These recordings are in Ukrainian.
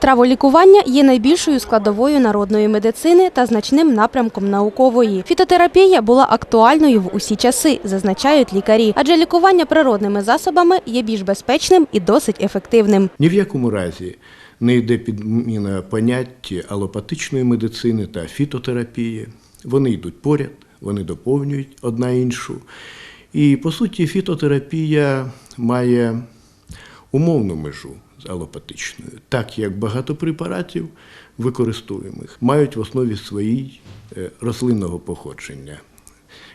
Траволікування є найбільшою складовою народної медицини та значним напрямком наукової. Фітотерапія була актуальною в усі часи, зазначають лікарі, адже лікування природними засобами є більш безпечним і досить ефективним. Ні в якому разі не йде підміна поняття алопатичної медицини та фітотерапії. Вони йдуть поряд, вони доповнюють одна іншу. І по суті, фітотерапія має умовну межу алопатичною, так як багато препаратів, використовуємих, мають в основі своїй е, рослинного походження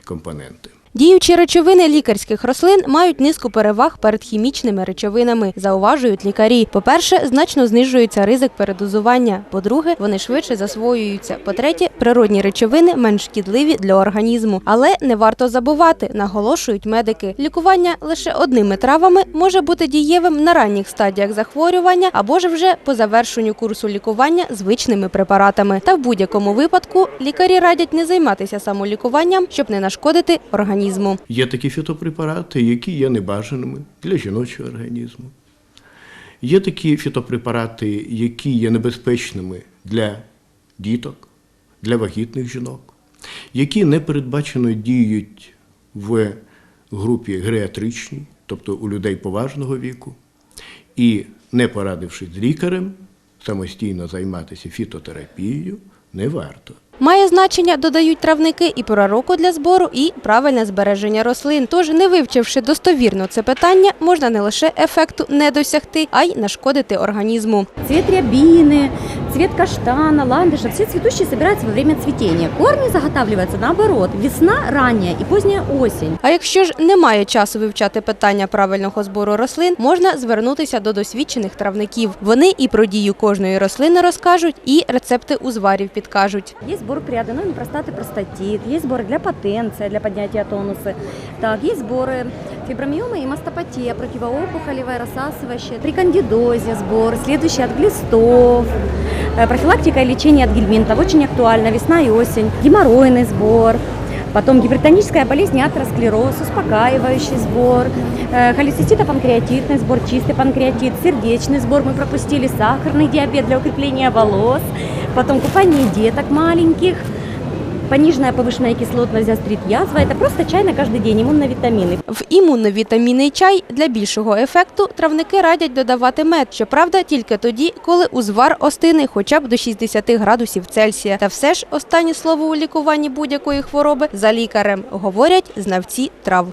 компоненти. Діючі речовини лікарських рослин мають низку переваг перед хімічними речовинами, зауважують лікарі. По-перше, значно знижується ризик передозування. По-друге, вони швидше засвоюються. По-третє, природні речовини менш шкідливі для організму. Але не варто забувати, наголошують медики. Лікування лише одними травами може бути дієвим на ранніх стадіях захворювання або ж вже по завершенню курсу лікування звичними препаратами. Та в будь-якому випадку лікарі радять не займатися самолікуванням, щоб не нашкодити організму. Є такі фітопрепарати, які є небажаними для жіночого організму. Є такі фітопрепарати, які є небезпечними для діток, для вагітних жінок, які не передбачено діють в групі геріатричній, тобто у людей поважного віку, і не порадившись з лікарем, самостійно займатися фітотерапією не варто. Має значення, додають травники, і пора року для збору, і правильне збереження рослин. Тож, не вивчивши достовірно це питання, можна не лише ефекту не досягти, а й нашкодити організму. Цвет рябины, цвет каштана, ландыша, все цветущие собираются во время цветения. Корни заготавливаются наоборот, весна ранняя и поздняя осень. А якщо ж немає часу вивчати питання правильного збору рослин, можна звернутися до досвідчених травників. Вони і про дію кожної рослини розкажуть, і рецепти узварів підкажуть сбор при аденоме простаты, простатит, есть сборы для потенции, для поднятия тонуса. Так, есть сборы фибромиомы и мастопатия, противоопухолевая, рассасывающая, при кандидозе сбор, следующий от глистов, э, профилактика и лечение от гельминтов, очень актуально, весна и осень, геморройный сбор, Потом гипертоническая болезнь, атеросклероз, успокаивающий сбор, э, холецистито-панкреатитный сбор, чистый панкреатит, сердечный сбор мы пропустили, сахарный диабет для укрепления волос, потом купание деток маленьких, пониженная повышенная кислотность, гастрит, язва. Это просто чай на каждый день, иммуновитамины. В імунновітамінний чай для більшого ефекту травники радять додавати мед. Щоправда, тільки тоді, коли узвар остине хоча б до 60 градусів Цельсія. Та все ж останнє слово у лікуванні будь-якої хвороби за лікарем говорять знавці трав.